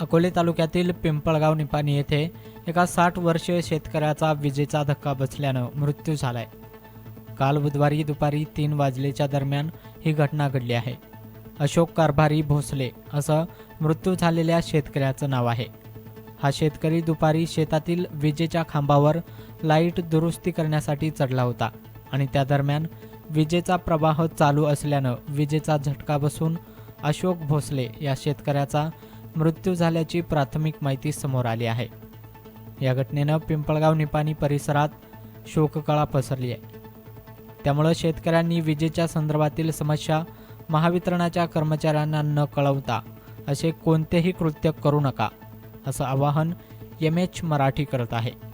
अकोले तालुक्यातील पिंपळगाव निपाणी येथे एका साठ वर्षीय शेतकऱ्याचा विजेचा धक्का बसल्यानं मृत्यू झालाय. काल बुधवारी दुपारी तीन वाजलेच्या दरम्यान ही घटना घडली आहे. अशोक कारभारी भोसले असं मृत्यू झालेल्या शेतकऱ्याचं नाव आहे. हा शेतकरी दुपारी शेतातील विजेच्या खांबावर लाइट दुरुस्ती करण्यासाठी चढला होता आणि त्या दरम्यान विजेचा प्रवाह चालू असल्यानं विजेचा झटका बसून अशोक भोसले या शेतकऱ्याचा मृत्यू झाल्याची प्राथमिक माहिती समोर आली आहे. या घटनेनं पिंपळगाव निपाणी परिसरात शोककळा पसरली आहे. त्यामुळं शेतकऱ्यांनी विजेच्या संदर्भातील समस्या महावितरणाच्या कर्मचाऱ्यांना न कळवता असे कोणतेही कृत्य करू नका असं आवाहन एम एच मराठी करत आहे.